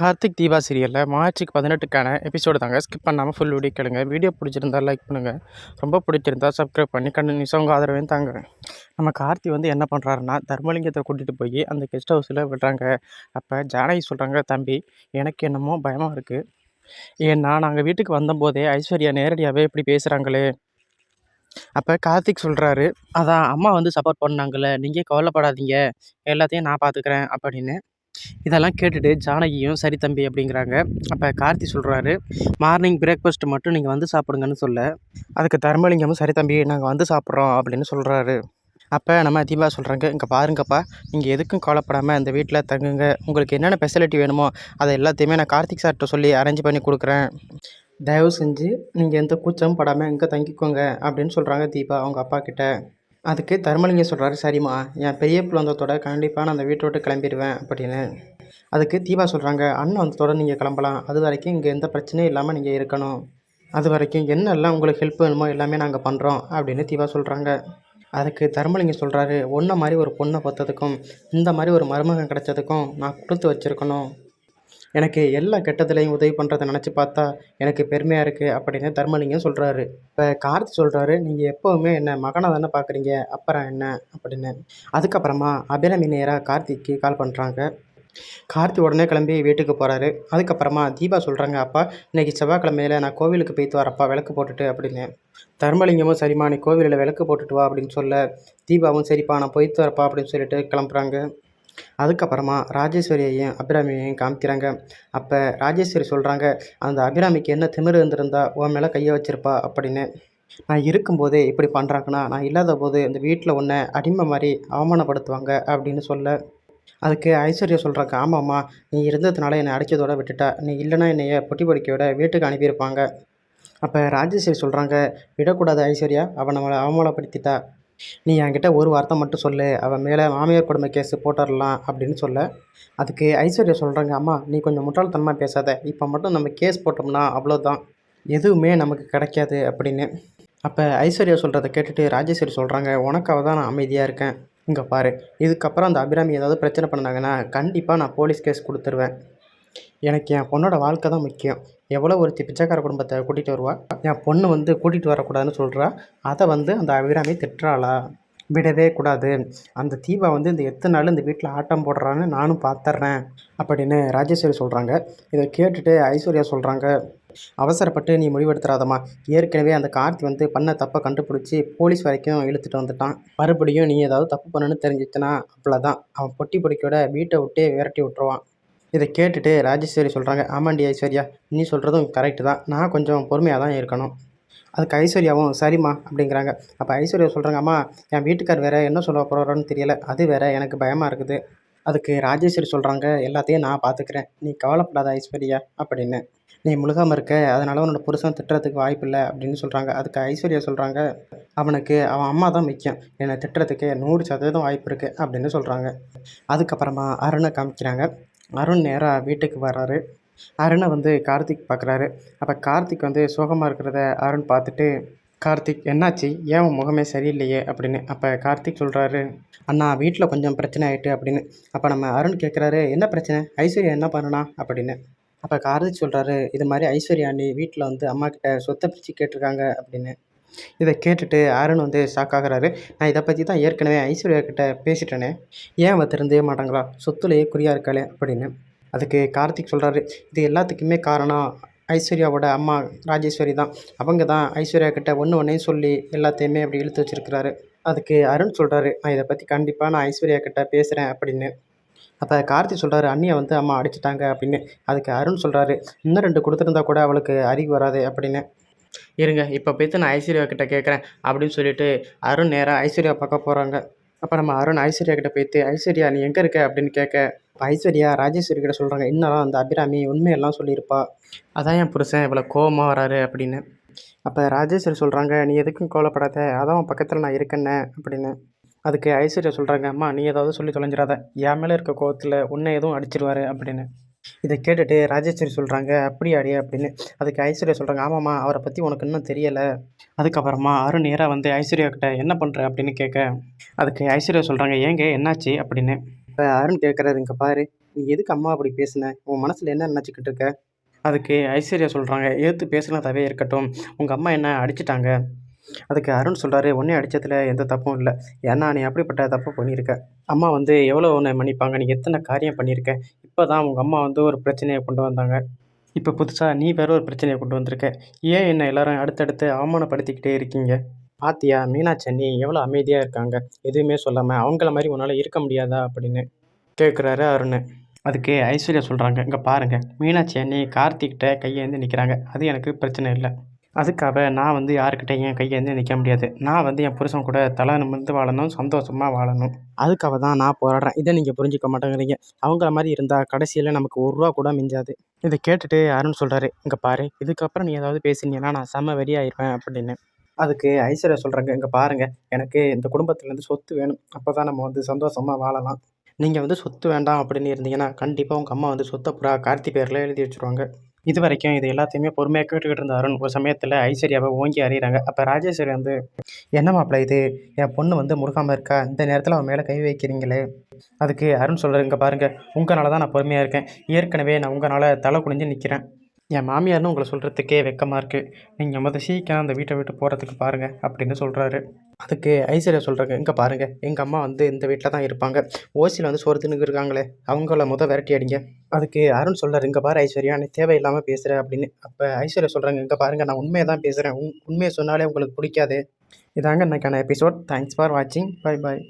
கார்த்திக் தீபா சீரியலில் மார்ச்சுக்கு பதினெட்டுக்கான எபிசோடு தாங்க. ஸ்கிப் பண்ணாமல் ஃபுல் வீடியோ கேளுங்க. வீடியோ பிடிச்சிருந்தா லைக் பண்ணுங்கள் ரொம்ப பிடிச்சிருந்தா சப்ஸ்கிரைப் பண்ணி கண்டினியூஸாக உங்கள் ஆதரவையும் தாங்க நம்ம கார்த்தி வந்து என்ன பண்ணுறாருன்னா தர்மலிங்கத்தை கூட்டிகிட்டு போய் அந்த கெஸ்ட் ஹவுஸில் விடுறாங்க. அப்போ ஜானகி சொல்கிறாங்க தம்பி எனக்கு என்னமோ பயமாக இருக்குது ஏன்னா நாங்கள் வீட்டுக்கு வந்தபோதே ஐஸ்வர்யா நேரடியாகவே இப்படி பேசுகிறாங்களே அப்போ கார்த்திக் சொல்கிறாரு அதான் அம்மா வந்து சப்போர்ட் பண்ணாங்கல்ல. நீங்கள் கவலைப்படாதீங்க. எல்லாத்தையும் நான் பார்த்துக்கிறேன் அப்படின்னு. இதெல்லாம் கேட்டுட்டு ஜானகியும் சரி தம்பி அப்படிங்கிறாங்க. அப்போ கார்த்தி சொல்கிறாரு மார்னிங் பிரேக்ஃபாஸ்ட் மட்டும் நீங்கள் வந்து சாப்பிடுங்கன்னு சொல்ல. அதுக்கு தர்மலிங்கமும் சரி தம்பி நாங்கள் வந்து சாப்பிட்றோம் அப்படின்னு சொல்கிறாரு அப்போ நம்ம தீபா சொல்கிறாங்க இங்கே பாருங்கப்பா நீங்கள் எதுக்கும் கவலைப்படாமல் இந்த வீட்டில் தங்குங்க. உங்களுக்கு என்னென்ன ஃபெசிலிட்டி வேணுமோ அதை எல்லாத்தையுமே நான் கார்த்திக் சார்கிட்ட சொல்லி அரேஞ்ச் பண்ணி கொடுக்குறேன். தயவு செஞ்சு நீங்கள் எந்த கூச்சமும் படாமல் இங்கே தங்கிக்கோங்க அப்படின்னு சொல்கிறாங்க தீபா அவங்க அப்பா கிட்ட. அதுக்கு தர்மலிங்கம் சொல்கிறாரு சரிம்மா. என் பெரிய குழந்தத்தோட வந்ததோட கண்டிப்பாக நான் அந்த வீட்டை விட்டு கிளம்பிடுவேன் அப்படின்னு. அதுக்கு தீபா சொல்கிறாங்க அண்ணன் வந்ததோட நீங்கள் கிளம்பலாம். அது வரைக்கும் இங்கே எந்த பிரச்சனையும் இல்லாமல் நீங்கள் இருக்கணும். அது வரைக்கும் என்னெல்லாம் உங்களுக்கு ஹெல்ப் வேணுமோ எல்லாமே நாங்கள் பண்ணுறோம் அப்படின்னு தீபா சொல்கிறாங்க அதுக்கு தர்மலிங்கம் சொல்கிறாரு ஒன்றை மாதிரி ஒரு பொண்ணை பார்த்ததுக்கும் இந்த மாதிரி ஒரு மருமகன் கிடச்சதுக்கும் நான் கொடுத்து வச்சுருக்கணும். எனக்கு எல்லா கெட்டத்துலேயும் உதவி பண்ணுறத நினச்சி பார்த்தா எனக்கு பெருமையாக இருக்குது அப்படின்னு தர்மலிங்கம் சொல்கிறாரு இப்போ கார்த்தி சொல்கிறாரு நீங்கள் எப்போவுமே என்ன மகனாக தானே பார்க்குறீங்க அப்புறம் என்ன? அப்படின்னு. அதுக்கப்புறமா அபிராமி நேராக கார்த்திக்கு கால் பண்ணுறாங்க கார்த்தி உடனே கிளம்பி வீட்டுக்கு போகிறாரு அதுக்கப்புறமா தீபா சொல்கிறாங்க அப்பா இன்றைக்கி செவ்வாய்க்கிழமையில் நான் கோவிலுக்கு போய்த்து வரப்பா விளக்கு போட்டுட்டு அப்படின்னு. தர்மலிங்கமும் சரிம்மா நீ கோவிலில் விளக்கு போட்டுட்டு வா அப்படின்னு சொல்ல தீபாவும் சரிப்பா நான் போயிட்டு வரப்பா அப்படின்னு சொல்லிட்டு கிளம்புறாங்க. அதுக்கப்புறமா ராஜேஸ்வரியையும் அபிராமியையும் காமிக்கிறாங்க. அப்போ ராஜேஸ்வரி சொல்கிறாங்க அந்த அபிராமிக்கு என்ன திமிரு இருந்திருந்தா உன் மேலே கையை வச்சுருப்பா அப்படின்னு. நான் இருக்கும்போதே இப்படி பண்ணுறாங்கன்னா நான் இல்லாத போது இந்த வீட்டில் ஒன்றை அடிமை மாதிரி அவமானப்படுத்துவாங்க அப்படின்னு சொல்ல. அதுக்கு ஐஸ்வர்யா சொல்கிறாங்க ஆமாம்மா நீ இருந்ததுனால என்னை அடித்ததோட விட்டுட்டா. நீ இல்லைன்னா என்னைய பொட்டி பொடிக்கையோட வீட்டுக்கு அனுப்பியிருப்பாங்க. அப்போ ராஜேஸ்வரி சொல்கிறாங்க விடக்கூடாது ஐஸ்வர்யா அவன் நம்மளை அவமானப்படுத்திட்டா. நீ என்கிட்ட ஒரு வார்த்தை மட்டும் சொல்லு. அவன் மேலே மாமியார் கொடுமை கேஸு போட்டுடலாம் அப்படின்னு சொல்ல. அதுக்கு ஐஸ்வர்யா சொல்கிறாங்க அம்மா நீ கொஞ்சம் முட்டாள்தனமாக பேசாத. இப்போ மட்டும் நம்ம கேஸ் போட்டோம்னா அவ்வளோதான் எதுவுமே நமக்கு கிடைக்காது அப்படின்னு. அப்போ ஐஸ்வர்யா சொல்கிறத கேட்டுட்டு ராஜேஸ்வரி சொல்கிறாங்க உனக்காக தான் நான் அமைதியாக இருக்கேன். இங்கே பாரு. இதுக்கப்புறம் அந்த அபிராமி ஏதாவது பிரச்சனை பண்ணாங்கன்னா கண்டிப்பாக நான் போலீஸ் கேஸ் கொடுத்துருவேன். எனக்கு என் பொண்ணோட வாழ்க்கை தான் முக்கியம். எவ்வளோ ஒருத்தி பிச்சைக்கார குடும்பத்தை கூட்டிகிட்டு வருவா? என் பொண்ணு வந்து கூட்டிகிட்டு வரக்கூடாதுன்னு சொல்கிறா அதை வந்து அந்த அபிராமி திட்டுறாளா? விடவே கூடாது. அந்த தீபா வந்து இந்த எத்தனை நாள் இந்த வீட்டில் ஆட்டம் போடுறான்னு நானும் பார்த்துட்றேன் அப்படின்னு ராஜேஸ்வரி சொல்கிறாங்க இதை கேட்டுட்டு ஐஸ்வர்யா சொல்கிறாங்க அவசரப்பட்டு நீ முடிவெடுத்துறாதம்மா. ஏற்கனவே அந்த கார்த்தி வந்து பண்ண தப்பை கண்டுபிடிச்சி போலீஸ் வரைக்கும் இழுத்துட்டு வந்துட்டான். மறுபடியும் நீ ஏதாவது தப்பு பண்ணுன்னு தெரிஞ்சிச்சுன்னா அவ்வளோதான் அவன் பொட்டி பொடிக்கோட வீட்டை விட்டே விரட்டி விட்டுருவான். இதை கேட்டுட்டு ராஜேஸ்வரி சொல்கிறாங்க ஆமாண்டி ஐஸ்வர்யா நீ சொல்கிறதும் கரெக்டு தான். நான் கொஞ்சம் பொறுமையாக தான் இருக்கணும். அதுக்கு ஐஸ்வர்யாவும் சரிம்மா அப்படிங்கிறாங்க. அப்போ ஐஸ்வர்யா சொல்கிறாங்க அம்மா என் வீட்டுக்கார் வேறு என்ன சொல்ல போகிறோன்னு தெரியல. அது வேறு எனக்கு பயமாக இருக்குது. அதுக்கு ராஜேஸ்வரி சொல்கிறாங்க எல்லாத்தையும் நான் பார்த்துக்கிறேன் நீ கவலைப்படாத ஐஸ்வர்யா அப்படின்னு. நீ முழுகாமல் இருக்க அதனால் உன்னோட புருஷன் திட்டுறதுக்கு வாய்ப்பில்லை அப்படின்னு சொல்கிறாங்க அதுக்கு ஐஸ்வர்யா சொல்கிறாங்க அவனுக்கு அவன் அம்மா தான் முக்கியம். என்னை திட்டுறதுக்கு நூறு சதவீதம் வாய்ப்பு இருக்குது அப்படின்னு சொல்கிறாங்க அதுக்கப்புறமா அருணை காமிக்கிறாங்க. அருண் நேராக வீட்டுக்கு வர்றாரு. அருணை வந்து கார்த்திக் பார்க்குறாரு அப்போ கார்த்திக் வந்து சோகமாக இருக்கிறத அருண் பார்த்துட்டு கார்த்திக் என்னாச்சு? ஏன் உன் முகமே சரியில்லையே? அப்படின்னு. அப்போ கார்த்திக் சொல்கிறாரு அண்ணா வீட்டில் கொஞ்சம் பிரச்சனை ஆகிட்டு அப்படின்னு. அப்போ நம்ம அருண் கேட்குறாரு என்ன பிரச்சனை? ஐஸ்வர்யா என்ன பண்ணனா? அப்படின்னு. அப்போ கார்த்திக் சொல்கிறாரு இது மாதிரி ஐஸ்வர்யா நீ வீட்டில் வந்து அம்மா கிட்ட சொத்தை பிரித்து கேட்டிருக்காங்க அப்படின்னு. இதை கேட்டுட்டு அருண் வந்து ஷாக் ஆகிறாரு. நான் இதை பற்றி தான் ஏற்கனவே ஐஸ்வர்யா கிட்ட பேசிட்டேனே. ஏன் அவள் திருந்தவே மாட்டாங்களா சொத்துலேயே குறியாக இருக்காளே அப்படின்னு. அதுக்கு கார்த்திக் சொல்கிறாரு இது எல்லாத்துக்குமே காரணம் ஐஸ்வர்யாவோட அம்மா ராஜேஸ்வரி தான். அவங்க தான் ஐஸ்வர்யா கிட்ட ஒன்று ஒன்றையும் சொல்லி எல்லாத்தையுமே அப்படி இழுத்து வச்சிருக்கிறாரு. அதுக்கு அருண் சொல்கிறாரு நான் இதை பற்றி கண்டிப்பாக நான் ஐஸ்வர்யா கிட்ட பேசுகிறேன் அப்படின்னு. அப்போ கார்த்தி சொல்கிறாரு அண்ணியை வந்து அம்மா அடிச்சிட்டாங்க அப்படின்னு. அதுக்கு அருண் சொல்கிறாரு இன்னும் ரெண்டு கொடுத்துருந்தா கூட அவளுக்கு அறிவு வராது அப்படின்னு. இருங்க இப்போ போய்த்து நான் ஐஸ்வர்யா கிட்ட கேட்குறேன் அப்படின்னு சொல்லிட்டு அருண் நேராக ஐஸ்வர்யா பார்க்க போகிறாங்க அப்போ நம்ம அருண் ஐஸ்வர்யா கிட்ட போய்த்து ஐஸ்வர்யா நீ எங்கே இருக்க? அப்படின்னு கேட்க அப்ப ஐஸ்வர்யா ராஜேஸ்வரி கிட்ட சொல்கிறாங்க இன்னும் அந்த அபிராமி உண்மையெல்லாம் சொல்லியிருப்பா? அதான் என் புருஷன் இவ்வளோ கோபமாக வராரு அப்படின்னு. அப்போ ராஜேஸ்வரி சொல்கிறாங்க நீ எதுக்கும் கோலப்படாத அதான் உன் பக்கத்தில் நான் இருக்கேன்ன அப்படின்னு. அதுக்கு ஐஸ்வர்யா சொல்கிறாங்க அம்மா நீ ஏதாவது சொல்லி தொலைஞ்சிடாத என் மேலே இருக்க கோவத்தில் உன்னை எதுவும் அடிச்சிருவாரு அப்படின்னு. இதை கேட்டுட்டு ராஜேஸ்வரி சொல்கிறாங்க அப்படியாடி அப்படின்னு. அதுக்கு ஐஸ்வர்யா சொல்கிறாங்க ஆமாம்மா அவரை பற்றி உனக்கு இன்னும் தெரியலை. அதுக்கப்புறமா அருண் நேராக வந்து ஐஸ்வர்யா கிட்ட என்ன பண்ணுற அப்படின்னு கேட்க அதுக்கு ஐஸ்வர்யா சொல்கிறாங்க ஏங்க என்னாச்சு? அப்படின்னு. இப்போ அருண் கேட்குறாரு இங்கே பாரு நீ எதுக்கு அம்மா அப்படி பேசுன? உன் மனசில் என்ன நினச்சிக்கிட்டு இருக்க? அதுக்கு ஐஸ்வர்யா சொல்கிறாங்க ஏற்று பேசுனதாவே இருக்கட்டும். உங்கள் அம்மா என்ன அடிச்சிட்டாங்க? அதுக்கு அருண் சொல்கிறாரு ஒன்றே அடித்ததில் எந்த தப்பும் இல்லை. ஏன்னா நீ அப்படிப்பட்ட தப்பு பண்ணியிருக்க. அம்மா வந்து எவ்வளோ உன்னை மன்னிப்பாங்க? நீ எத்தனை காரியம் பண்ணியிருக்க? இப்போ தான் உங்கள் அம்மா வந்து ஒரு பிரச்சனையை கொண்டு வந்தாங்க. இப்போ புதுசாக நீ வேற ஒரு பிரச்சனையை கொண்டு வந்திருக்க. ஏன் என்ன எல்லாரும் அடுத்தடுத்து அவமானப்படுத்திக்கிட்டே இருக்கீங்க? பாத்தியா மீனாட்சி அண்ணி எவ்வளோ அமைதியாக இருக்காங்க. எதுவுமே சொல்லாமல் அவங்கள மாதிரி உன்னால் இருக்க முடியாதா அப்படின்னு கேட்குறாரு அருண். அதுக்கு ஐஸ்வர்யா சொல்கிறாங்க இங்கே பாருங்கள் மீனாட்சி அண்ணி கார்த்திக்கிட்ட கையேந்து நிற்கிறாங்க அது எனக்கு பிரச்சனை இல்லை. அதுக்காக நான் வந்து யாருக்கிட்டையும் என் கையேந்து நிற்க முடியாது. நான் வந்து என் புருஷன் கூட தலை நிமிர்ந்து வாழணும் சந்தோஷமாக வாழணும். அதுக்காக தான் நான் போராடுறேன். இதை நீங்கள் புரிஞ்சுக்க மாட்டேங்கிறீங்க. அவங்கள மாதிரி இருந்தால் கடைசியில் நமக்கு ஒரு ரூபா கூட மிஞ்சாது. இதை கேட்டுட்டு அருண் சொல்கிறாரு இங்கே பாரு இதுக்கப்புறம் நீ ஏதாவது பேசினீங்கன்னா நான் செம்ம வெறியாயிருவேன் அப்படின்னு. அதுக்கு ஐஸ்வர்யா சொல்கிறாங்க இங்கே பாருங்கள் எனக்கு இந்த குடும்பத்துலேருந்து சொத்து வேணும். அப்போ தான் நம்ம வந்து சந்தோஷமாக வாழலாம். நீங்கள் வந்து சொத்து வேண்டாம் அப்படின்னு இருந்தீங்கன்னா கண்டிப்பாக உங்கள் அம்மா வந்து சொத்தை புறா கார்த்தி பேரில் எழுதி வச்சுருவாங்க. இது வரைக்கும் இது எல்லாத்தையுமே பொறுமையாக கேட்டுக்கிட்டு இருந்த அருண் ஒரு சமயத்தில் ஐஸ்வர்யாவை ஓங்கி அறிகிறாங்க அப்போ ராஜேஸ்வரி வந்து என்ன மாப்பிள்ள இது? என் பொண்ணு வந்து முருகாமல் இருக்கா? இந்த நேரத்தில் அவன் மேலே கை வைக்கிறீங்களே? அதுக்கு அருண் சொல்கிறாரு இங்கே பாருங்கள் உங்களால் தான் நான் பொறுமையாக இருக்கேன். ஏற்கனவே நான் உங்களால் தலை குனிஞ்சு நிற்கிறேன் என் மாமியார்னு உங்களை சொல்கிறதுக்கே வெக்கமாக இருக்குது நீங்கள் மொதல் சீக்கிரம் அந்த வீட்டை விட்டு போகிறதுக்கு பாருங்கள் அப்படின்னு சொல்கிறாரு அதுக்கு ஐஸ்வர்யா சொல்கிறாங்க இங்கே பாருங்கள் எங்கள் அம்மா வந்து இந்த வீட்டில் தான் இருப்பாங்க. ஓசியில் வந்து சோறு தின்னுக்கு இருக்காங்களே அவங்கள முத விரட்டி அடிங்க. அதுக்கு அருண் சொல்கிறார் இங்கே பாரு ஐஸ்வர்யா நீ தேவையில்லாமல் பேசுகிற அப்படின்னு. அப்போ ஐஸ்வர்யா சொல்கிறாங்க இங்கே பாருங்கள் நான் உண்மையை தான் பேசுகிறேன் உண் உண்மையை சொன்னாலே உங்களுக்கு பிடிக்காது. இதாங்க இன்றைக்கான எபிசோட். தேங்க்ஸ் ஃபார் வாட்சிங் பை பாய்